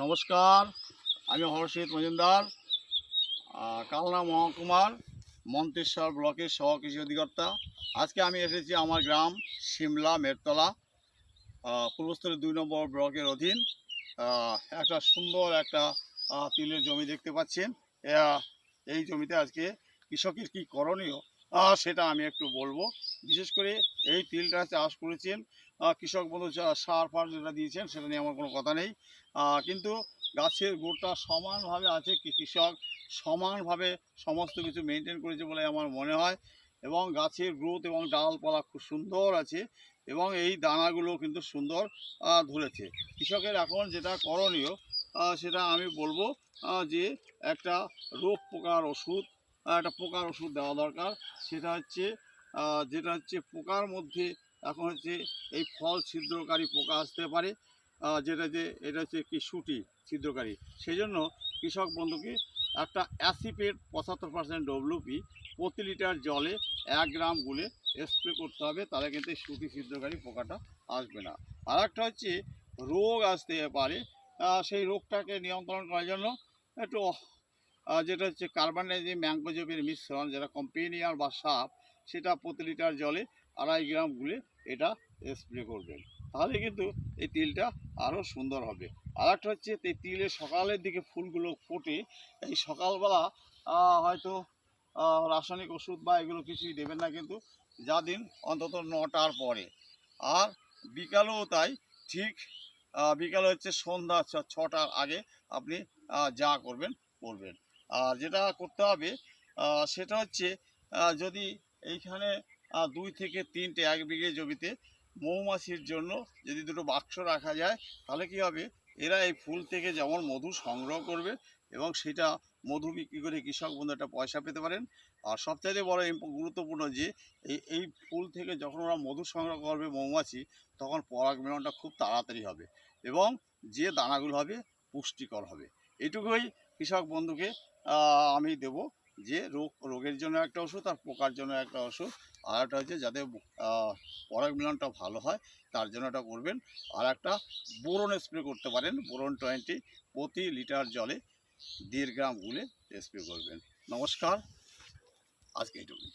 নমস্কার, আমি হর্ষিত মজুমদার কালনা মহকুমার মন্তেশ্বর ব্লকের সহ কৃষি অধিকর্তা। আজকে আমি এসেছি আমার গ্রাম সিমলা মেরতলা পূর্বস্থলী দুই নম্বর ব্লকের অধীন। একটা সুন্দর একটা তিলের জমি দেখতে পাচ্ছেন। এই জমিতে আজকে কৃষকের কী করণীয় সেটা আমি একটু বলব। বিশেষ করে এই তিলটা চাষ করেছেন কৃষক বন্ধু সার ফার যেটা দিয়েছেন সেটা নিয়ে আমার কোনো কথা নেই। কিন্তু গাছের গোড়টা সমানভাবে আছে কৃষক সমানভাবে সমস্ত কিছু মেনটেন করেছে বলে আমার মনে হয় এবং গাছের গ্রোথ এবং ডালপালা খুব সুন্দর আছে এবং এই দানাগুলো কিন্তু সুন্দর ধরেছে। কৃষকের এখন যেটা করণীয় সেটা আমি বলব যে একটা রোগ পোকার ওষুধ একটা পোকার ওষুধ দেওয়া দরকার। সেটা হচ্ছে যেটা হচ্ছে পোকার মধ্যে এখন হচ্ছে এই ফল ছিদ্রকারী পোকা আসতে পারে। যেটা যে, এটা হচ্ছে কি সুটি ছিদ্রকারী। সেই জন্য কৃষক বন্ধুকে একটা অ্যাসিপেট পঁচাত্তর পার্সেন্ট ডব্লিউপি প্রতি লিটার জলে এক গ্রাম গুলে স্প্রে করতে হবে, তাহলে কিন্তু সুটি ছিদ্রকারী পোকাটা আসবে না। আর একটা হচ্ছে রোগ আসতে পারে। সেই রোগটাকে নিয়ন্ত্রণ করার জন্য একটু যেটা হচ্ছে কার্বানাইজিং ম্যাঙ্গোজেবের মিশ্রণ, যেটা কম্পেনিয়ার বা সাপ সেটা প্রতি লিটার জলে আড়াই গ্রাম গুলে এটা স্প্রে করবেন। তাহলে কিন্তু এই তিলটা আরও সুন্দর হবে। আর একটা হচ্ছে এই তিলের সকালের দিকে ফুলগুলো ফোটে, এই সকালবেলা হয়তো রাসায়নিক ওষুধ বা এগুলো কিছুই দেবেন না কিন্তু যা দিন অন্তত নটার পরে। আর বিকালেও তাই ঠিক বিকালে হচ্ছে সন্ধ্যা ছটার আগে আপনি যা করবেন করবেন। আর যেটা করতে হবে সেটা হচ্ছে যদি এইখানে দুই থেকে তিনটে, এক বিঘে জমিতে মৌমাছির জন্য যদি দুটো বাক্স রাখা যায়, তাহলে কি হবে? এরা এই ফুল থেকে যেমন মধু সংগ্রহ করবে এবং সেটা মধু বিক্রি করে কৃষক বন্ধু একটা পয়সা পেতে পারেন। আর সবচাইতে বড় গুরুত্বপূর্ণ যে এই এই ফুল থেকে যখন ওরা মধু সংগ্রহ করবে মৌমাছি, তখন পরাগ মিলনটা খুব তাড়াতাড়ি হবে এবং যে দানাগুলো হবে পুষ্টিকর হবে। এটুকুই কৃষক বন্ধুকে আমি দেব। যে রোগ, রোগের জন্য একটা ওষুধ আর পোকার জন্য একটা ওষুধ। আর একটা হচ্ছে যাতে পরাগ মিলনটা ভালো হয়, তার জন্য এটা করবেন। আর একটা বোরন স্প্রে করতে পারেন। বোরন টোয়েন্টি প্রতি লিটার জলে দেড় গ্রাম গুলে স্প্রে করবেন। নমস্কার। আজকে এইটুকুই